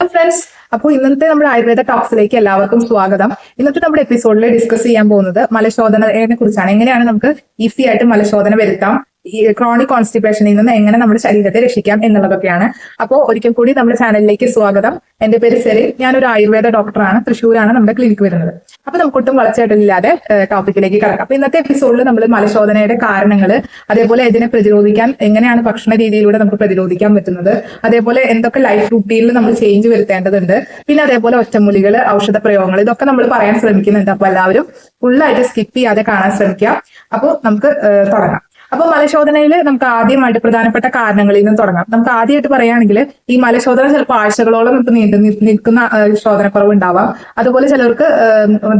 Friends അപ്പോൾ ഇന്നത്തെ നമ്മുടെ ആയുർവേദ ടോക്സിലേക്ക് എല്ലാവർക്കും സ്വാഗതം. ഇന്നത്തെ നമ്മുടെ എപ്പിസോഡിൽ ഡിസ്കസ് ചെയ്യാൻ പോകുന്നത് മലശോധനയെ കുറിച്ചാണ്. എങ്ങനെയാണ് നമുക്ക് ഈസി ആയിട്ട് മലശോധന വരുത്താം? ഈ ക്രോണിക് കോൺസ്റ്റിപ്പേഷനിൽ നിന്ന് എങ്ങനെ നമ്മുടെ ശരീരത്തെ രക്ഷിക്കാം എന്നുള്ളതൊക്കെയാണ്. അപ്പോൾ ഒരിക്കൽ കൂടി നമ്മുടെ ചാനലിലേക്ക് സ്വാഗതം. എന്റെ പേര് സെറിൻ ഞാനൊരു ആയുർവേദ ഡോക്ടറാണ്. തൃശ്ശൂരാണ് നമ്മുടെ ക്ലിനിക്ക് വരുന്നത്. അപ്പൊ നമുക്ക് ഒട്ടും വളച്ചേട്ടില്ലാതെ ടോപ്പിക്കിലേക്ക് കിടക്കാം. അപ്പൊ ഇന്നത്തെ എപ്പിസോഡിൽ നമ്മൾ മലശോധനയുടെ കാരണങ്ങൾ അതേപോലെ ഇതിനെ പ്രതിരോധിക്കാൻ എങ്ങനെയാണ് ഭക്ഷണ രീതിയിലൂടെ നമുക്ക് പ്രതിരോധിക്കാൻ പറ്റുന്നത് അതേപോലെ എന്തൊക്കെ ലൈഫ് റുട്ടീനിൽ നമ്മൾ ചേഞ്ച് വരുത്തേണ്ടതുണ്ട് പിന്നെ അതേപോലെ ഒറ്റമൂലികൾ ഔഷധ പ്രയോഗങ്ങൾ ഇതൊക്കെ നമ്മൾ പറയാൻ ശ്രമിക്കുന്നുണ്ട്. അപ്പൊ എല്ലാവരും ഫുള്ളായിട്ട് സ്കിപ്പ് ചെയ്യാതെ കാണാൻ ശ്രമിക്കാം. അപ്പോൾ നമുക്ക് തുടങ്ങാം. അപ്പൊ മലശോധനയിൽ നമുക്ക് ആദ്യമായിട്ട് പ്രധാനപ്പെട്ട കാരണങ്ങളിൽ നിന്ന് തുടങ്ങാം. നമുക്ക് ആദ്യമായിട്ട് പറയുകയാണെങ്കിൽ ഈ മലശോധന ചിലപ്പോൾ ആഴ്ചകളോളം നമുക്ക് നീണ്ടു നിൽക്കുന്ന ശോധനക്കുറവ് ഉണ്ടാവാം അതുപോലെ ചിലർക്ക്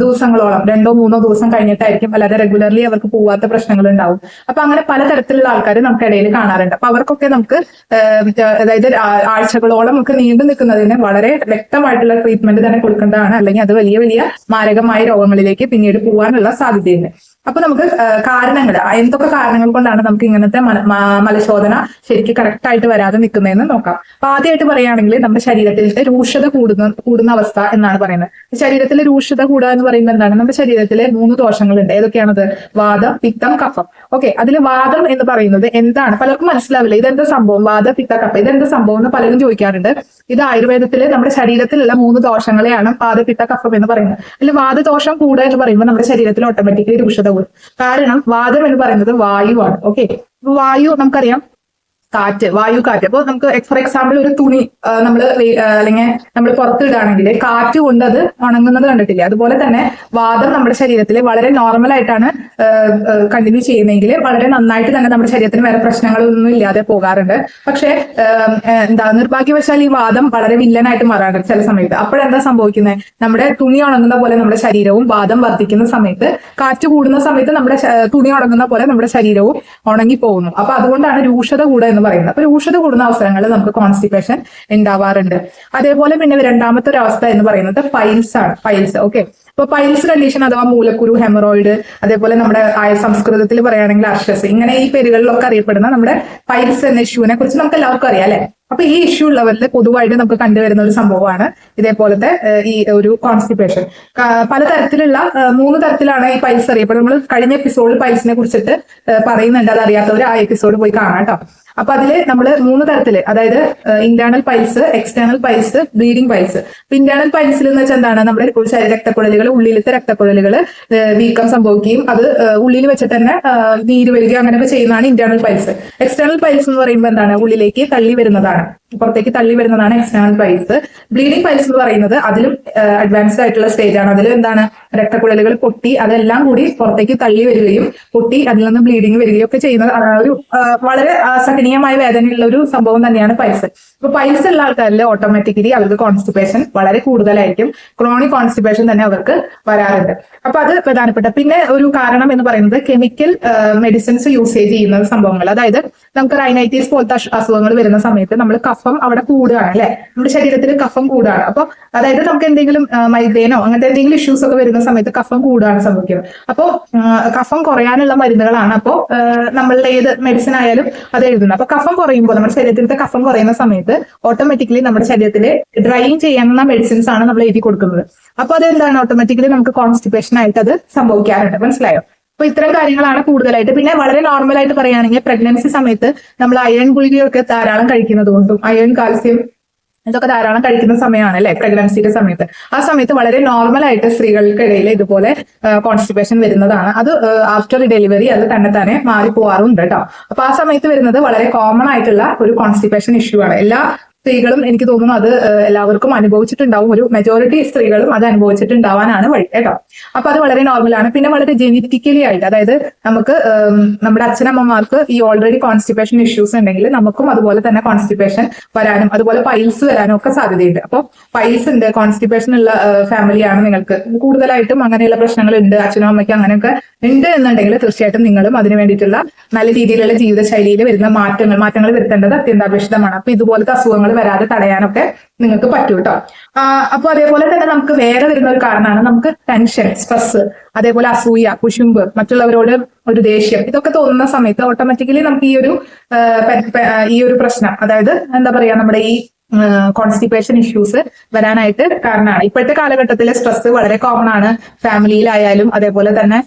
ദിവസങ്ങളോളം രണ്ടോ മൂന്നോ ദിവസം കഴിഞ്ഞിട്ടായിരിക്കും അല്ലാതെ റെഗുലർലി അവർക്ക് പോവാത്ത പ്രശ്നങ്ങൾ ഉണ്ടാവും അപ്പൊ അങ്ങനെ പലതരത്തിലുള്ള ആൾക്കാർ നമുക്ക് ഇടയിൽ കാണാറുണ്ട്. അപ്പൊ അവർക്കൊക്കെ നമുക്ക് അതായത് ആഴ്ചകളോളം നമുക്ക് നീണ്ടു നിൽക്കുന്നതിന് വളരെ വ്യക്തമായിട്ടുള്ള ട്രീറ്റ്മെന്റ് തന്നെ കൊടുക്കേണ്ടതാണ്. അല്ലെങ്കിൽ അത് വലിയ വലിയ മാരകമായ രോഗങ്ങളിലേക്ക് പിന്നീട് പോകാനുള്ള സാധ്യതയുണ്ട്. അപ്പൊ നമുക്ക് കാരണങ്ങൾ എന്തൊക്കെ കാരണങ്ങൾ കൊണ്ടാണ് നമുക്ക് ഇങ്ങനത്തെ മലശോധന ശരിക്കും കറക്റ്റ് ആയിട്ട് വരാതെ നിൽക്കുന്നതെന്ന് നോക്കാം. അപ്പൊ ആദ്യമായിട്ട് പറയുകയാണെങ്കിൽ നമ്മുടെ ശരീരത്തിലെ രൂക്ഷത കൂടുന്ന കൂടുന്ന അവസ്ഥ എന്നാണ് പറയുന്നത്. ശരീരത്തിലെ രൂക്ഷത കൂടുക എന്ന് പറയുമ്പോൾ എന്താണ്? നമ്മുടെ ശരീരത്തിലെ മൂന്ന് ദോഷങ്ങളുണ്ട്. ഏതൊക്കെയാണത്? വാദം പിത്തം കഫം. ഓക്കെ അതിൽ വാദം എന്ന് പറയുന്നത് എന്താണ്? പലർക്കും മനസ്സിലാവില്ല. ഇതെന്താ സംഭവം? വാദ പിത്ത കഫം. ഇതെന്താ സംഭവം എന്ന് പലരും ചോദിക്കാറുണ്ട്. ഇത് ആയുർവേദത്തിൽ നമ്മുടെ ശരീരത്തിലുള്ള മൂന്ന് ദോഷങ്ങളെയാണ് വാദ പിത്ത കഫം എന്ന് പറയുന്നത്. അതിൽ വാദദോഷം കൂടുക എന്ന് പറയുമ്പോൾ നമ്മുടെ ശരീരത്തിൽ ഓട്ടോമാറ്റിക്കലി രൂക്ഷത കൂടും കാരണം വാതം എന്ന് പറയുന്നത് വായുവാണ്. ഓക്കെ വായു നമുക്കറിയാം കാറ്റ് വായു കാറ്റ്. അപ്പോൾ നമുക്ക് ഫോർ എക്സാമ്പിൾ ഒരു തുണി നമ്മൾ അല്ലെങ്കിൽ നമ്മൾ പുറത്തിടുകയാണെങ്കിൽ കാറ്റ് കൊണ്ട് അത് ഉണങ്ങുന്നത് കണ്ടിട്ടില്ലേ? അതുപോലെ തന്നെ വാദം നമ്മുടെ ശരീരത്തിൽ വളരെ നോർമൽ ആയിട്ടാണ് കണ്ടിന്യൂ ചെയ്യുന്നതെങ്കിൽ വളരെ നന്നായിട്ട് തന്നെ നമ്മുടെ ശരീരത്തിന് വേറെ പ്രശ്നങ്ങളൊന്നും ഇല്ലാതെ പോകാറുണ്ട്. പക്ഷേ എന്താ നിർഭാഗ്യവശാൽ ഈ വാദം വളരെ വില്ലനായിട്ട് മാറാറുണ്ട് ചില സമയത്ത്. അപ്പോഴെന്താ സംഭവിക്കുന്നത് നമ്മുടെ തുണി ഉണങ്ങുന്ന പോലെ നമ്മുടെ ശരീരവും വാദം വർദ്ധിക്കുന്ന സമയത്ത് കാറ്റ് കൂടുന്ന സമയത്ത് നമ്മുടെ തുണി ഉണങ്ങുന്ന പോലെ നമ്മുടെ ശരീരവും ഉണങ്ങി പോകുന്നു അപ്പൊ അതുകൊണ്ടാണ് രൂക്ഷത കൂടുക എന്ന് പറയുന്നത്. അപ്പൊ രൂക്ഷത കൂടുന്ന അവസരങ്ങളിൽ നമുക്ക് കോൺസ്റ്റിപ്പേഷൻ ഉണ്ടാവാറുണ്ട് അതേപോലെ പിന്നെ രണ്ടാമത്തെ ഒരു അവസ്ഥ എന്ന് പറയുന്നത് പൈൽസ് ആണ്. പൈൽസ് ഓക്കെ ഇപ്പൊ പൈൽസ് കണ്ടീഷൻ അഥവാ മൂലക്കുരു ഹെമറോയിഡ് അതേപോലെ നമ്മുടെ ആയ സംസ്കൃതത്തിൽ പറയുകയാണെങ്കിൽ അർഷസ് ഇങ്ങനെ ഈ പേരുകളിലൊക്കെ അറിയപ്പെടുന്ന നമ്മുടെ പൈൽസ് എന്ന ഇഷ്യൂവിനെ കുറിച്ച് നമുക്ക് എല്ലാവർക്കും അറിയാം അല്ലെ? അപ്പൊ ഈ ഇഷ്യൂ ഉള്ളവരിൽ പൊതുവായിട്ട് നമുക്ക് കണ്ടുവരുന്ന ഒരു സംഭവമാണ് ഇതേപോലത്തെ ഈ ഒരു കോൺസ്റ്റിപ്പേഷൻ പലതരത്തിലുള്ള മൂന്ന് തരത്തിലാണ് ഈ പൈൽസ് അറിയപ്പെടുന്നത്. നമ്മൾ കഴിഞ്ഞ എപ്പിസോഡിൽ പൈൽസിനെ കുറിച്ചിട്ട് പറയുന്നുണ്ട്. അത് അറിയാത്തവർ ആ എപ്പിസോഡ് പോയി കാണാം കേട്ടോ. അപ്പൊ അതിൽ നമ്മൾ മൂന്ന് തരത്തിൽ അതായത് internal piles external piles bleeding piles അപ്പൊ ഇന്റേണൽ പൈൽസിൽ എന്ന് വെച്ചാൽ എന്താണ്? നമ്മുടെ രക്തക്കുഴലുകൾ ഉള്ളിലത്തെ രക്തക്കുഴലുകൾ വീക്കം സംഭവിക്കുകയും അത് ഉള്ളിൽ വെച്ചിട്ട് തന്നെ നീര് വരികയും അങ്ങനെയൊക്കെ ചെയ്യുന്നതാണ് ഇന്റേണൽ പൈൽസ് എക്സ്റ്റേണൽ പൈൽസ് എന്ന് പറയുമ്പോൾ എന്താണ്? ഉള്ളിലേക്ക് തള്ളി വരുന്നതാണ്. പുറത്തേക്ക് തള്ളി വരുന്നതാണ് എക്സ്റ്റേണൽ പൈൽസ് ബ്ലീഡിംഗ് പൈൽസ് എന്ന് പറയുന്നത് അതിലും അഡ്വാൻസ്ഡ് ആയിട്ടുള്ള സ്റ്റേജ് ആണ്. അതിൽ എന്താണ്? രക്തക്കുഴലുകൾ പൊട്ടി അതെല്ലാം കൂടി പുറത്തേക്ക് തള്ളി വരികയും പൊട്ടി അതിൽ നിന്ന് ബ്ലീഡിങ് വരികയും ഒക്കെ ചെയ്യുന്നത് ഒരു വളരെ വളരെ അസഹനീയമായ വേദനയുള്ള ഒരു സംഭവം തന്നെയാണ് പൈൽസ് അപ്പൊ പൈൽസ് ഉള്ള ആൾക്കാരിൽ ഓട്ടോമാറ്റിക്കലി അവർക്ക് കോൺസ്റ്റിപ്പേഷൻ വളരെ കൂടുതലായിരിക്കും. ക്രോണിക് കോൺസ്റ്റിപ്പേഷൻ തന്നെ അവർക്ക് വരാറുണ്ട്. അപ്പൊ അത് പ്രധാനപ്പെട്ട. പിന്നെ ഒരു കാരണം എന്ന് പറയുന്നത് കെമിക്കൽ മെഡിസിൻസ് യൂസേജ് ചെയ്യുന്ന സംഭവങ്ങൾ. അതായത് നമുക്ക് റൈനൈറ്റീസ് പോലത്തെ അസുഖങ്ങൾ വരുന്ന സമയത്ത് നമ്മൾ കഫം അവിടെ കൂടുകയാണ് അല്ലെ? നമ്മുടെ ശരീരത്തിൽ കഫം കൂടുകയാണ്. അപ്പൊ അതായത് നമുക്ക് എന്തെങ്കിലും മൈഗ്രെയിനോ അങ്ങനത്തെ എന്തെങ്കിലും ഇഷ്യൂസ് ഒക്കെ വരുന്ന സമയത്ത് കഫം കൂടുകയാണ് സംഭവിക്കുന്നത് അപ്പോൾ കഫം കുറയാനുള്ള മരുന്നുകളാണ്. അപ്പോൾ നമ്മളുടെ ഏത് മെഡിസിൻ ആയാലും അത് എഴുതുന്നത്. അപ്പൊ കഫം കുറയുമ്പോൾ നമ്മുടെ ശരീരത്തിലത്തെ കഫം കുറയുന്ന സമയത്ത് ഓട്ടോമാറ്റിക്കലി നമ്മുടെ ശരീരത്തിൽ ഡ്രൈൻ ചെയ്യാനുള്ള മെഡിസിൻസ് ആണ് നമ്മൾ എഴുതി കൊടുക്കുന്നത്. അപ്പൊ അതെന്താണ് ഓട്ടോമാറ്റിക്കലി നമുക്ക് കോൺസ്റ്റിപ്പേഷൻ ആയിട്ട് അത് സംഭവിക്കാറുണ്ട്. മനസ്സിലായോ? അപ്പൊ ഇത്തരം കാര്യങ്ങളാണ് കൂടുതലായിട്ട്. പിന്നെ വളരെ നോർമൽ ആയിട്ട് പറയുകയാണെങ്കിൽ പ്രഗ്നൻസി സമയത്ത് നമ്മൾ അയൺ ഗുളികയൊക്കെ ധാരാളം കഴിക്കുന്നത് കൊണ്ടും അയൺ കാൽസ്യം ഇതൊക്കെ ധാരാളം കഴിക്കുന്ന സമയമാണ് അല്ലെ? പ്രഗ്നൻസിയുടെ സമയത്ത്. ആ സമയത്ത് വളരെ നോർമൽ ആയിട്ട് സ്ത്രീകൾക്കിടയിൽ ഇതുപോലെ കോൺസ്റ്റിപ്പേഷൻ വരുന്നതാണ്. അത് ആഫ്റ്റർ ഡെലിവറി അത് തന്നെ തന്നെ മാറി പോവാറുണ്ട് കേട്ടോ അപ്പൊ ആ സമയത്ത് വരുന്നത് വളരെ കോമൺ ആയിട്ടുള്ള ഒരു കോൺസ്റ്റിപ്പേഷൻ ഇഷ്യൂ ആണ്. എല്ലാ സ്ത്രീകളും എനിക്ക് തോന്നുന്നു അത് എല്ലാവർക്കും അനുഭവിച്ചിട്ടുണ്ടാവും. ഒരു മെജോറിറ്റി സ്ത്രീകളും അത് അനുഭവിച്ചിട്ടുണ്ടാവാനാണ് വഴി കേട്ടോ. അപ്പൊ അത് വളരെ നോർമലാണ് പിന്നെ വളരെ ജെനറ്റിക്കലി ആയിട്ട് അതായത് നമുക്ക് നമ്മുടെ അച്ഛനമ്മമാർക്ക് ഈ ഓൾറെഡി കോൺസ്റ്റിപ്പേഷൻ ഇഷ്യൂസ് ഉണ്ടെങ്കിൽ നമുക്കും അതുപോലെ തന്നെ കോൺസ്റ്റിപ്പേഷൻ വരാനും അതുപോലെ പൈൽസ് വരാനും ഒക്കെ സാധ്യതയുണ്ട്. അപ്പോൾ പൈൽസ് ഉണ്ട് കോൺസ്റ്റിപ്പേഷൻ ഉള്ള ഫാമിലിയാണ് നിങ്ങൾക്ക്. കൂടുതലായിട്ടും അങ്ങനെയുള്ള പ്രശ്നങ്ങൾ ഉണ്ട് അച്ഛനും അമ്മയ്ക്കും അങ്ങനെയൊക്കെ ഉണ്ട് എന്നുണ്ടെങ്കിൽ തീർച്ചയായിട്ടും നിങ്ങളും അതിന് വേണ്ടിയിട്ടുള്ള നല്ല രീതിയിലുള്ള ജീവിതശൈലിയിൽ വരുന്ന മാറ്റങ്ങൾ മാറ്റങ്ങൾ വരുത്തേണ്ടത് അത്യന്താപേക്ഷിതമാണ്. അപ്പൊ ഇതുപോലത്തെ അസുഖങ്ങൾ വരാതെ തടയാനൊക്കെ നിങ്ങൾക്ക് പറ്റും കേട്ടോ അപ്പൊ അതേപോലെ തന്നെ നമുക്ക് വേറെ വരുന്ന ഒരു കാരണമാണ് നമുക്ക് ടെൻഷൻ സ്ട്രെസ് അതേപോലെ അസൂയ കുശുമ്പ് മറ്റുള്ളവരോട് ഒരു ദേഷ്യം ഇതൊക്കെ തോന്നുന്ന സമയത്ത് ഓട്ടോമാറ്റിക്കലി നമുക്ക് ഈ ഒരു ഈ ഒരു പ്രശ്നം അതായത് എന്താ പറയാ നമ്മുടെ ഈ കോൺസ്റ്റിപ്പേഷൻ ഇഷ്യൂസ് വരാനായിട്ട് കാരണമാണ്. ഇപ്പോഴത്തെ കാലഘട്ടത്തിലെ സ്ട്രെസ് വളരെ കോമൺ ആണ്. ഫാമിലിയിലായാലും അതേപോലെ തന്നെ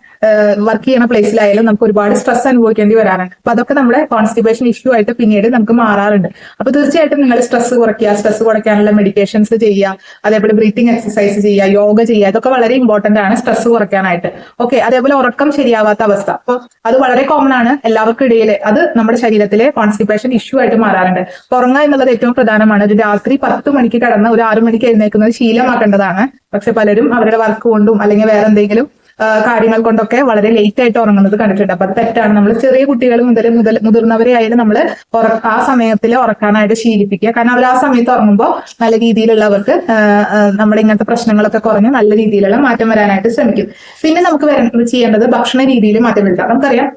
വർക്ക് ചെയ്യുന്ന പ്ലേസിലായാലും നമുക്ക് ഒരുപാട് സ്ട്രെസ് അനുഭവിക്കേണ്ടി വരാറുണ്ട്. അപ്പൊ അതൊക്കെ നമ്മുടെ കോൺസ്റ്റിപ്പേഷൻ ഇഷ്യൂ ആയിട്ട് പിന്നീട് നമുക്ക് മാറാറുണ്ട്. അപ്പൊ തീർച്ചയായിട്ടും നിങ്ങൾ സ്ട്രെസ് കുറയ്ക്കുക സ്ട്രെസ് കുറയ്ക്കാനുള്ള മെഡിറ്റേഷൻസ് ചെയ്യുക അതേപോലെ ബ്രീത്തിങ് എക്സസൈസ് ചെയ്യുക യോഗ ചെയ്യുക ഇതൊക്കെ വളരെ ഇമ്പോർട്ടന്റ് ആണ് സ്ട്രെസ് കുറയ്ക്കാനായിട്ട്. ഓക്കെ അതേപോലെ ഉറക്കം ശരിയാവാത്ത അവസ്ഥ. അപ്പോൾ അത് വളരെ കോമൺ ആണ് എല്ലാവർക്കും ഇടയിൽ അത് നമ്മുടെ ശരീരത്തിലെ കോൺസ്റ്റിപ്പേഷൻ ഇഷ്യൂ ആയിട്ട് മാറാറുണ്ട്. ഉറങ്ങുക എന്നുള്ളത് ഏറ്റവും പ്രധാനമാണ്. ഒരു രാത്രി പത്ത് മണിക്ക് കടന്ന് ഒരു ആറു മണിക്ക് എഴുന്നേക്കുന്നത് ശീലമാക്കേണ്ടതാണ്. പക്ഷെ പലരും അവരുടെ വർക്ക് കൊണ്ടും അല്ലെങ്കിൽ വേറെ എന്തെങ്കിലും കാര്യങ്ങൾ കൊണ്ടൊക്കെ വളരെ ലേറ്റ് ആയിട്ട് ഉറങ്ങുന്നത് കണ്ടിട്ടുണ്ട്. അപ്പൊ അത് തെറ്റാണ്. നമ്മൾ ചെറിയ കുട്ടികൾ മുതൽ മുതൽ മുതിർന്നവരെ ആയാലും നമ്മൾ ആ സമയത്തിൽ ഉറക്കാനായിട്ട് ശീലിപ്പിക്കുക. കാരണം അവർ ആ സമയത്ത് ഉറങ്ങുമ്പോൾ നല്ല രീതിയിലുള്ള അവർക്ക് നമ്മുടെ ഇങ്ങനത്തെ പ്രശ്നങ്ങളൊക്കെ കുറഞ്ഞ് നല്ല രീതിയിലുള്ള മാറ്റം വരാനായിട്ട് ശ്രമിക്കും. പിന്നെ നമുക്ക് ചെയ്യേണ്ടത് ഭക്ഷണ രീതിയിൽ മാറ്റം വരുത്താം നമുക്കറിയാം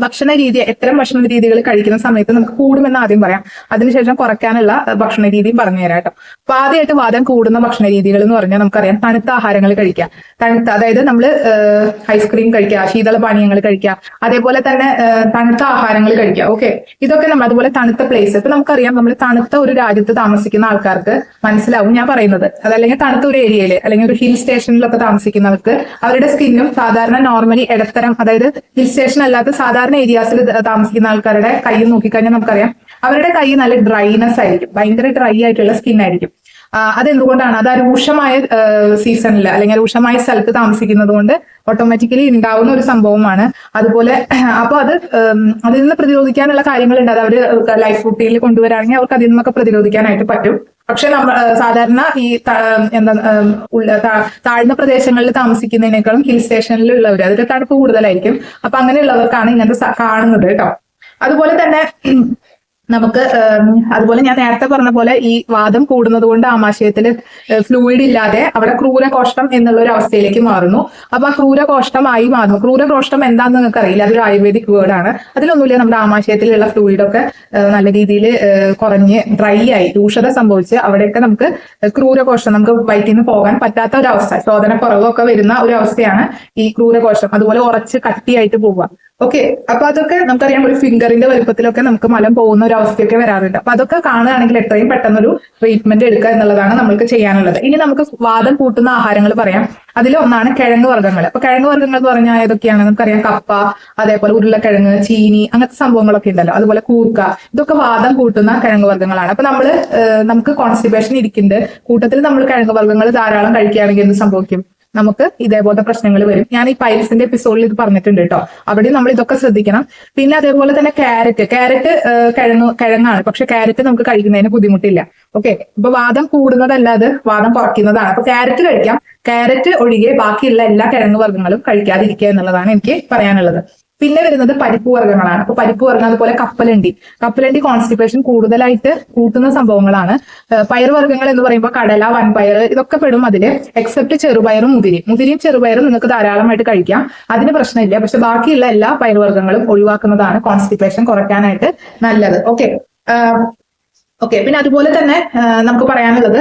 ഭക്ഷണ രീതി എത്തരം ഭക്ഷണ രീതികൾ കഴിക്കുന്ന സമയത്ത് നമുക്ക് കൂടുമെന്ന് ആദ്യം പറയാം. അതിനുശേഷം കുറയ്ക്കാനുള്ള ഭക്ഷണ രീതിയും പറഞ്ഞു തരാം കേട്ടോ. അപ്പൊ ആദ്യമായിട്ട് വാദം കൂടുന്ന ഭക്ഷണ രീതികൾ എന്ന് പറഞ്ഞാൽ നമുക്കറിയാം. തണുത്ത ആഹാരങ്ങൾ കഴിക്കുക. തണുത്ത അതായത് നമ്മൾ ഐസ്ക്രീം കഴിക്കുക ശീതള പാനീയങ്ങൾ കഴിക്കുക. അതേപോലെ തന്നെ തണുത്ത ആഹാരങ്ങൾ കഴിക്കുക. ഓക്കെ ഇതൊക്കെ നമ്മൾ അതുപോലെ തണുത്ത പ്ലേസ് ഇപ്പൊ നമുക്കറിയാം നമ്മൾ തണുത്ത ഒരു രാജ്യത്ത് താമസിക്കുന്ന ആൾക്കാർക്ക് മനസ്സിലാവും ഞാൻ പറയുന്നത്. അതല്ലെങ്കിൽ തണുത്ത ഒരു ഏരിയയിൽ അല്ലെങ്കിൽ ഒരു ഹിൽ സ്റ്റേഷനിലൊക്കെ താമസിക്കുന്നവർക്ക് അവരുടെ സ്കിന്നും സാധാരണ നോർമലി ഇടത്തരം അതായത് ഹിൽ സ്റ്റേഷൻ അല്ലാത്ത സാധാരണ ഏരിയാസിൽ താമസിക്കുന്ന ആൾക്കാരുടെ കൈ നോക്കിക്കഴിഞ്ഞാൽ നമുക്കറിയാം അവരുടെ കൈ നല്ല ഡ്രൈനെസ് ആയിരിക്കും. ഭയങ്കര ഡ്രൈ ആയിട്ടുള്ള സ്കിൻ ആയിരിക്കും. അതെന്തുകൊണ്ടാണ്? അത് ആ രൂക്ഷമായ സീസണിൽ അല്ലെങ്കിൽ രൂക്ഷമായ സ്ഥലത്ത് താമസിക്കുന്നത് കൊണ്ട് ഓട്ടോമാറ്റിക്കലി ഉണ്ടാവുന്ന ഒരു സംഭവമാണ്. അതുപോലെ അപ്പൊ അത് അതിൽ നിന്ന് പ്രതിരോധിക്കാനുള്ള കാര്യങ്ങളുണ്ട്. അത് അവർ ലൈഫ് റൂട്ടീനിൽ കൊണ്ടുവരാണെങ്കിൽ അവർക്ക് അതിൽ നിന്നൊക്കെ പ്രതിരോധിക്കാനായിട്ട് പറ്റും. പക്ഷെ നമ്മൾ സാധാരണ ഈ എന്താ താഴ്ന്ന പ്രദേശങ്ങളിൽ താമസിക്കുന്നതിനേക്കാളും ഹിൽ സ്റ്റേഷനിലുള്ളവർ അതിൽ തണുപ്പ് കൂടുതലായിരിക്കും. അപ്പൊ അങ്ങനെയുള്ളവർക്കാണ് ഇങ്ങനത്തെ കാണുന്നത് കേട്ടോ. അതുപോലെ തന്നെ നമുക്ക് അതുപോലെ ഞാൻ നേരത്തെ പറഞ്ഞ പോലെ ഈ വാദം കൂടുന്നത് കൊണ്ട് ആമാശയത്തിൽ ഫ്ലൂയിഡ് ഇല്ലാതെ അവിടെ ക്രൂരകോഷ്ടം എന്നുള്ള ഒരു അവസ്ഥയിലേക്ക് മാറുന്നു. അപ്പൊ ആ ക്രൂരകോഷ്ടമായി മാറുന്നു. ക്രൂരകോഷ്ടം എന്താണെന്ന് നിങ്ങൾക്ക് അറിയില്ല അതൊരു ആയുർവേദിക് വേർഡ് ആണ്. അതിലൊന്നുമില്ല. നമ്മുടെ ആമാശയത്തിലുള്ള ഫ്ലൂയിഡ് ഒക്കെ നല്ല രീതിയിൽ കുറഞ്ഞ് ഡ്രൈ ആയി രൂക്ഷത സംഭവിച്ച് അവിടെയൊക്കെ നമുക്ക് ക്രൂരകോഷ്ടം നമുക്ക് വയറ്റിൽ നിന്ന് പോകാൻ പറ്റാത്ത ഒരു അവസ്ഥ. ശോധന കുറവൊക്കെ വരുന്ന ഒരു അവസ്ഥയാണ് ഈ ക്രൂരകോഷ്ടം അതുപോലെ ഉറച്ച് കട്ടിയായിട്ട് പോവുക. ഓക്കെ അപ്പൊ അതൊക്കെ നമുക്കറിയാം ഒരു ഫിംഗറിന്റെ വലുപ്പത്തിലൊക്കെ നമുക്ക് മലം പോകുന്ന ഒരു അവസ്ഥയൊക്കെ വരാറുണ്ട്. അപ്പൊ അതൊക്കെ കാണുകയാണെങ്കിൽ എത്രയും പെട്ടെന്നൊരു ട്രീറ്റ്മെന്റ് എടുക്കുക എന്നുള്ളതാണ് നമുക്ക് ചെയ്യാനുള്ളത്. ഇനി നമുക്ക് വാദം കൂട്ടുന്ന ആഹാരങ്ങൾ പറയാം. അതിൽ ഒന്നാണ് കിഴങ്ങ് വർഗങ്ങൾ. അപ്പൊ കിഴങ്ങ് വർഗങ്ങൾ എന്ന് പറഞ്ഞാൽ ഏതൊക്കെയാണ്? നമുക്കറിയാം കപ്പ അതേപോലെ ഉരുളക്കിഴങ്ങ് ചീനി അങ്ങനത്തെ സംഭവങ്ങളൊക്കെ ഉണ്ടല്ലോ. അതുപോലെ കൂർക്ക. ഇതൊക്കെ വാദം കൂട്ടുന്ന കിഴങ്ങ് വർഗങ്ങളാണ്. അപ്പൊ നമ്മൾ നമുക്ക് കോൺസ്റ്റിബേഷൻ ഇരിക്കുന്നുണ്ട്. കൂട്ടത്തിൽ നമ്മൾ കിഴങ്ങ് വർഗങ്ങൾ ധാരാളം കഴിക്കുകയാണെങ്കിൽ എന്ത് സംഭവിക്കും? നമുക്ക് ഇതേപോലത്തെ പ്രശ്നങ്ങൾ വരും. ഞാൻ ഈ പൈൽസിന്റെ എപ്പിസോഡിൽ ഇത് പറഞ്ഞിട്ടുണ്ട് കേട്ടോ അവിടെ നമ്മൾ ഇതൊക്കെ ശ്രദ്ധിക്കണം. പിന്നെ അതേപോലെ തന്നെ ക്യാരറ്റ് ക്യാരറ്റ് കിഴങ്ങ് കിഴങ്ങാണ്. പക്ഷെ ക്യാരറ്റ് നമുക്ക് കഴിക്കുന്നതിന് ബുദ്ധിമുട്ടില്ല. ഓക്കെ ഇപ്പൊ വാദം കൂടുന്നതല്ല അത്. വാദം കുറയ്ക്കുന്നതാണ്. അപ്പൊ ക്യാരറ്റ് കഴിക്കാം. ക്യാരറ്റ് ഒഴികെ ബാക്കിയുള്ള എല്ലാ കിഴങ്ങ് വർഗങ്ങളും കഴിക്കാതിരിക്കുക എന്നുള്ളതാണ് എനിക്ക് പറയാനുള്ളത്. പിന്നെ വരുന്നത് പരിപ്പ് വർഗങ്ങളാണ്. അപ്പൊ പരിപ്പ് വർഗം അതുപോലെ കപ്പലണ്ടി. കപ്പലണ്ടി കോൺസ്റ്റിപ്പേഷൻ കൂടുതലായിട്ട് കൂട്ടുന്ന സംഭവങ്ങളാണ്. പയറുവർഗങ്ങൾ എന്ന് പറയുമ്പോൾ കടല വൻപയർ ഇതൊക്കെ പെടും അതിൽ എക്സെപ്റ്റ് ചെറുപയറും മുതിരി മുതിരിയും ചെറുപയറും നിങ്ങൾക്ക് ധാരാളമായിട്ട് കഴിക്കാം. അതിന് പ്രശ്നമില്ല. പക്ഷെ ബാക്കിയുള്ള എല്ലാ പയറുവർഗങ്ങളും ഒഴിവാക്കുന്നതാണ് കോൺസ്റ്റിപ്പേഷൻ കുറയ്ക്കാനായിട്ട് നല്ലത്. ഓക്കെ ഓക്കെ പിന്നെ അതുപോലെ തന്നെ നമുക്ക് പറയാനുള്ളത്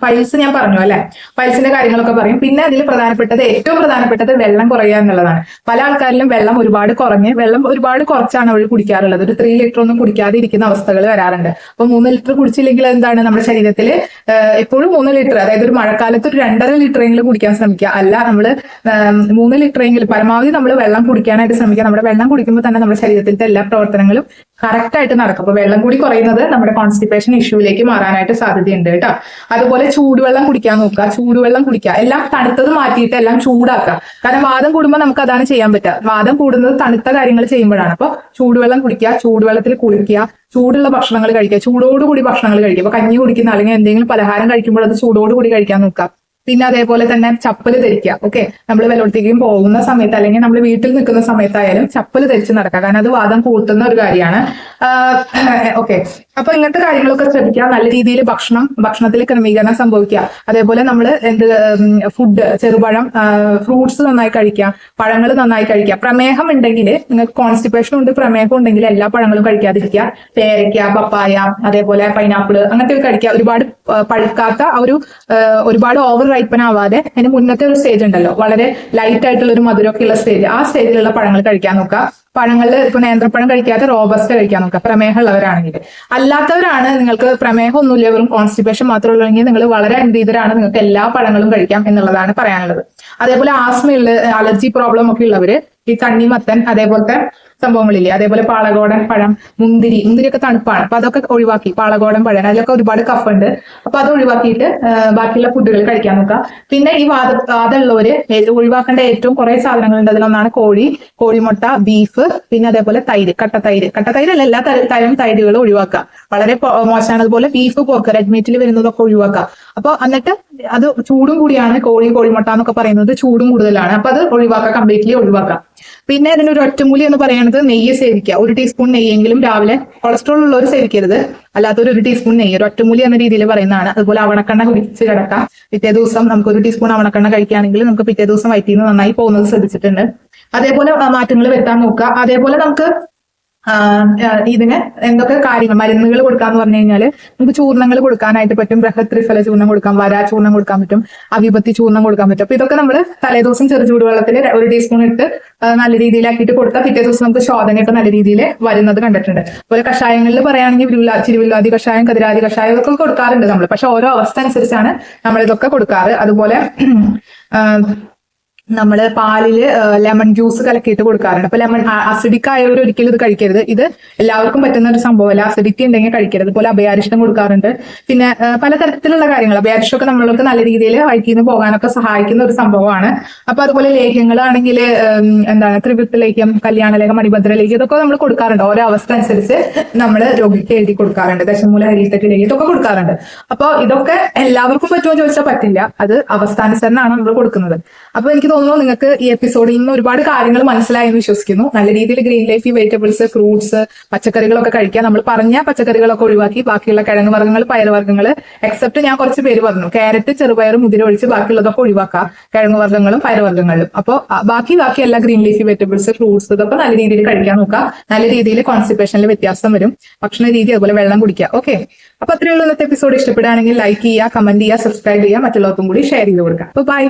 ഫൈൽസ് ഞാൻ പറഞ്ഞു അല്ലെ? ഫൈൽസിന്റെ കാര്യങ്ങളൊക്കെ പറയും. പിന്നെ അതിൽ പ്രധാനപ്പെട്ടത് ഏറ്റവും പ്രധാനപ്പെട്ടത് വെള്ളം കുറയുക എന്നുള്ളതാണ്. പല ആൾക്കാരിലും വെള്ളം ഒരുപാട് കുറഞ്ഞ് വെള്ളം ഒരുപാട് കുറച്ചാണ് അവർ കുടിക്കാറുള്ളത്. ഒരു ത്രീ ലിറ്റർ ഒന്നും കുടിക്കാതെ ഇരിക്കുന്ന അവസ്ഥകൾ വരാറുണ്ട്. അപ്പൊ മൂന്ന് ലിറ്റർ കുടിച്ചില്ലെങ്കിൽ എന്താണ് നമ്മുടെ ശരീരത്തിൽ എപ്പോഴും മൂന്ന് ലിറ്റർ അതായത് ഒരു മഴക്കാലത്ത് ഒരു രണ്ടര ലിറ്റർ എങ്കിലും കുടിക്കാൻ ശ്രമിക്കുക. അല്ല നമ്മൾ മൂന്ന് ലിറ്റർ എങ്കിലും പരമാവധി നമ്മൾ വെള്ളം കുടിക്കാനായിട്ട് ശ്രമിക്കുക. നമ്മുടെ വെള്ളം കുടിക്കുമ്പോൾ തന്നെ നമ്മുടെ ശരീരത്തിലെ എല്ലാ പ്രവർത്തനങ്ങളും കറക്റ്റ് ആയിട്ട് നടക്കും. അപ്പൊ വെള്ളം കൂടി കുറയുന്നത് നമ്മുടെ കോൺസ്റ്റിപ്പേഷൻ ഇഷ്യൂവിലേക്ക് മാറാനായിട്ട് സാധ്യതയുണ്ട് കേട്ടോ. അതുപോലെ ചൂടുവെള്ളം കുടിക്കാൻ നോക്കുക. ചൂടുവെള്ളം കുടിക്കുക. എല്ലാം തണുത്തത് മാറ്റിയിട്ട് എല്ലാം ചൂടാക്കുക. കാരണം വാദം കൂടുമ്പോൾ നമുക്ക് അതാണ് ചെയ്യാൻ പറ്റുക. വാദം കൂടുന്നത് തണുത്ത കാര്യങ്ങൾ ചെയ്യുമ്പോഴാണ്. അപ്പൊ ചൂടുവെള്ളം കുടിക്കുക ചൂടുവെള്ളത്തിൽ കുളിക്കുക ചൂടുള്ള ഭക്ഷണങ്ങൾ കഴിക്കുക ചൂടോടുകൂടി ഭക്ഷണങ്ങൾ കഴിക്കുക. അപ്പൊ കഞ്ഞി കുടിക്കുന്ന അല്ലെങ്കിൽ എന്തെങ്കിലും പലഹാരം കഴിക്കുമ്പോൾ അത് ചൂടോടുകൂടി കഴിക്കാൻ നോക്കുക. പിന്നെ അതേപോലെ തന്നെ ചപ്പൽ ധരിക്കുക. ഓക്കെ നമ്മൾ വെള്ളത്തേക്കും പോകുന്ന സമയത്ത് അല്ലെങ്കിൽ നമ്മൾ വീട്ടിൽ നിൽക്കുന്ന സമയത്തായാലും ചപ്പൽ ധരിച്ച് നടക്കുക. കാരണം അത് വാദം കൂട്ടുന്ന ഒരു കാര്യമാണ്. ഓക്കെ അപ്പൊ ഇങ്ങനത്തെ കാര്യങ്ങളൊക്കെ ശ്രദ്ധിക്കുക. നല്ല രീതിയിൽ ഭക്ഷണം ഭക്ഷണത്തിൽ ക്രമീകരണം സംഭവിക്കുക. അതേപോലെ നമ്മൾ എന്ത് ഫുഡ് ചെറുപഴം ഫ്രൂട്ട്സ് നന്നായി കഴിക്കുക പഴങ്ങൾ നന്നായി കഴിക്കുക. പ്രമേഹം ഉണ്ടെങ്കിൽ നിങ്ങൾക്ക് കോൺസ്റ്റിപ്പേഷൻ ഉണ്ട് പ്രമേഹം ഉണ്ടെങ്കിൽ എല്ലാ പഴങ്ങളും കഴിക്കാതിരിക്കുക. പേരയ്ക്ക പപ്പായ അതേപോലെ പൈനാപ്പിൾ അങ്ങനത്തെ കഴിക്കുക. ഒരുപാട് പഴുക്കാത്ത ഒരു ഒരുപാട് ഓവർ റൈപ്പൻ ആവാതെ അതിന് മുന്നത്തെ ഒരു സ്റ്റേജ് ഉണ്ടല്ലോ. വളരെ ലൈറ്റ് ആയിട്ടുള്ള ഒരു മധുരമൊക്കെ ഉള്ള സ്റ്റേജ് ആ സ്റ്റേജിലുള്ള പഴങ്ങൾ കഴിക്കാൻ നോക്കുക. പഴങ്ങളിൽ ഇപ്പൊ നേന്ത്രപ്പഴം കഴിക്കാത്ത റോബസ്റ്റ് കഴിക്കാൻ നോക്കുക പ്രമേഹമുള്ളവരാണെങ്കിൽ. അല്ലാത്തവരാണ് നിങ്ങൾക്ക് പ്രമേഹം ഒന്നുമില്ല വെറും കോൺസ്റ്റിപ്പേഷൻ മാത്രമേ ഉള്ളെങ്കിൽ നിങ്ങൾ വളരെ അനുരീതരാണ് നിങ്ങൾക്ക് എല്ലാ പഴങ്ങളും കഴിക്കാം എന്നുള്ളതാണ് പറയാനുള്ളത്. അതേപോലെ ആസ്മയുള്ള അലർജി പ്രോബ്ലം ഒക്കെ ഉള്ളവര് ഈ തണ്ണിമത്തൻ അതേപോലത്തെ സംഭവങ്ങളില്ലേ? അതേപോലെ പാളകോടൻ പഴം മുന്തിരി മുന്തിരിയൊക്കെ തണുപ്പാണ്. അപ്പൊ അതൊക്കെ ഒഴിവാക്കി. പാളകോടൻ പഴം അതിലൊക്കെ ഒരുപാട് കഫുണ്ട് അപ്പൊ അത് ഒഴിവാക്കിയിട്ട് ബാക്കിയുള്ള ഫുഡുകൾ കഴിക്കാൻ നോക്കുക. പിന്നെ ഈ വാദ വാദമുള്ളവര് ഒഴിവാക്കേണ്ട ഏറ്റവും കുറെ സാധനങ്ങളുണ്ട്. അതിലൊന്നാണ് കോഴി കോഴിമുട്ട ബീഫ് പിന്നെ അതേപോലെ തൈര് കട്ട തൈര് കട്ട തൈര് അല്ല എല്ലാ തരം തൈരുകളും ഒഴിവാക്കുക. വളരെ മോശമാണ്. അതുപോലെ ബീഫ് പോർക്ക് റെഡ് മീറ്റിൽ വരുന്നതൊക്കെ ഒഴിവാക്കുക. അപ്പൊ എന്നിട്ട് അത് ചൂടും കൂടിയാണ് കോഴി കോഴിമുട്ട എന്നൊക്കെ പറയുന്നത്. ചൂടും കൂടുതലാണ്. അപ്പൊ അത് ഒഴിവാക്കുക കംപ്ലീറ്റ്ലി ഒഴിവാക്കാം പിന്നെ അതിനൊരു ഒറ്റമൂലി എന്ന് പറയുന്നത് നെയ്യ് സേവിക്കുക ഒരു ടീസ്പൂൺ നെയ്യെങ്കിലും രാവിലെ കൊളസ്ട്രോൾ ഉള്ളവർ സേവിക്കരുത്. അല്ലാത്തൊരു ഒരു ടീസ്പൂൺ നെയ്യ് ഒരു ഒറ്റമൂലി എന്ന രീതിയിൽ പറയുന്നതാണ്. അതുപോലെ അവണക്കെണ്ണ കുടിച്ച് കിടക്കാം. പിറ്റേ ദിവസം നമുക്ക് ഒരു ടീസ്പൂൺ അവണക്കെണ്ണ കഴിക്കുകയാണെങ്കിൽ നമുക്ക് പിറ്റേ ദിവസം വയറ്റിൽ നിന്ന് നന്നായി പോകുന്നത് ശ്രദ്ധിച്ചിട്ടുണ്ട്. അതേപോലെ മാറ്റങ്ങൾ വരുത്താൻ നോക്കുക. അതേപോലെ നമുക്ക് ഇതിന് എന്തൊക്കെ കാര്യങ്ങൾ മരുന്നുകൾ കൊടുക്കാന്ന് പറഞ്ഞു കഴിഞ്ഞാൽ നമുക്ക് ചൂർണങ്ങൾ കൊടുക്കാനായിട്ട് പറ്റും ബൃഹത് ചൂർണം കൊടുക്കാം വരാ ചൂർണം കൊടുക്കാൻ പറ്റും അവിപത്തി ചൂർണം കൊടുക്കാൻ പറ്റും. അപ്പൊ ഇതൊക്കെ നമ്മൾ തലേദിവസം ചെറു ചൂടുവെള്ളത്തിൽ ഒരു ടീസ്പൂൺ ഇട്ട് നല്ല രീതിയിലാക്കിയിട്ട് കൊടുത്താൽ പിറ്റേ ദിവസം നമുക്ക് ശോധനയൊക്കെ നല്ല രീതിയിൽ വരുന്നത് കണ്ടിട്ടുണ്ട്. അതുപോലെ കഷായങ്ങളിൽ പറയുകയാണെങ്കിൽ വിരുവില്ല ചിരുവില്ലാതി കഷായം കതിരാതി കഷായം ഇതൊക്കെ കൊടുക്കാറുണ്ട് നമ്മൾ പക്ഷെ ഓരോ അവസ്ഥ അനുസരിച്ചാണ് നമ്മൾ ഇതൊക്കെ കൊടുക്കാറ്. അതുപോലെ ആ, പാലിൽ ലെമൺ ജ്യൂസ് കലക്കിയിട്ട് കൊടുക്കാറുണ്ട്. അപ്പൊ ലെമൺ അസിഡിക് ആയവർ ഒരിക്കലും ഇത് കഴിക്കരുത്. ഇത് എല്ലാവർക്കും പറ്റുന്ന ഒരു സംഭവമല്ല. അസിഡിറ്റി ഉണ്ടെങ്കിൽ കഴിക്കരുത്. അതുപോലെ അഭയാരിഷ്ടം കൊടുക്കാറുണ്ട്. പിന്നെ പലതരത്തിലുള്ള കാര്യങ്ങൾ. അഭയാരിഷ്ടമൊക്കെ നമ്മൾക്ക് നല്ല രീതിയിൽ വയറ്റിൽ നിന്ന് പോകാനൊക്കെ സഹായിക്കുന്ന ഒരു സംഭവമാണ്. അപ്പൊ അതുപോലെ ലേഖ്യങ്ങളാണെങ്കിൽ എന്താണ് ത്രിവിത്ത് ലേഖ്യം കല്യാണലേഖം മണിഭദ്ര ലേഖ്യം ഇതൊക്കെ നമ്മൾ കൊടുക്കാറുണ്ട്. ഓരോ അവസ്ഥ അനുസരിച്ച് നമ്മൾ രോഗിക്ക് എഴുതി കൊടുക്കാറുണ്ട്. ദശമൂല ഹരിത്തട്ട് ലേഖ്യം ഇതൊക്കെ കൊടുക്കാറുണ്ട്. അപ്പോൾ ഇതൊക്കെ എല്ലാവർക്കും പറ്റുമോ ചോദിച്ചാൽ പറ്റില്ല. അത് അവസ്ഥാനുസരണമാണ് നമ്മൾ കൊടുക്കുന്നത്. അപ്പൊ എനിക്ക് തോന്നുന്നു നിങ്ങൾക്ക് ഈ എപ്പിസോഡിൽ നിന്ന് ഒരുപാട് കാര്യങ്ങൾ മനസ്സിലായെന്ന് വിശ്വസിക്കുന്നു. നല്ല രീതിയിൽ ഗ്രീൻ ലൈഫി വെജിറ്റബിൾസ് ഫ്രൂട്ട്സ് പച്ചക്കറികളൊക്കെ കഴിക്കുക നമ്മൾ പറഞ്ഞ പച്ചക്കറികളൊക്കെ ഒഴിവാക്കി ബാക്കിയുള്ള കിഴങ്ങ് വർഗങ്ങൾ പയറുവർഗങ്ങൾ എക്സെപ്റ്റ് ഞാൻ കുറച്ച് പേര് പറഞ്ഞു. കാരറ്റ് ചെറുപയർ മുതിര ഒഴിച്ച് ബാക്കിയുള്ളതൊക്കെ ഒഴിവാക്കുക കിഴങ്ങ് വർഗങ്ങളും പയറുവർഗങ്ങളും അപ്പോൾ ബാക്കി ബാക്കി എല്ലാ ഗ്രീൻ ലീഫി വെജിറ്റബിൾസ് ഫ്രൂട്ട്സ് ഇതൊക്കെ നല്ല രീതിയിൽ കഴിക്കാൻ നോക്കുക നല്ല രീതിയിൽ കോൺസ്റ്റിപ്പേഷനിൽ വ്യത്യാസം വരും. ഭക്ഷണ രീതി അതുപോലെ വെള്ളം കുടിക്കുക. ഓക്കെ അപ്പൊ അത്രയുള്ള ഇന്നത്തെ എപ്പിസോഡ് ഇഷ്ടപ്പെടുകയാണെങ്കിൽ ലൈക്ക് ചെയ്യുക കമന്റ് ചെയ്യുക സബ്സ്ക്രൈബ് ചെയ്യുക. മറ്റുള്ളവർക്കും കൂടി ഷെയർ ചെയ്ത് കൊടുക്കുക. അപ്പൊ ബൈ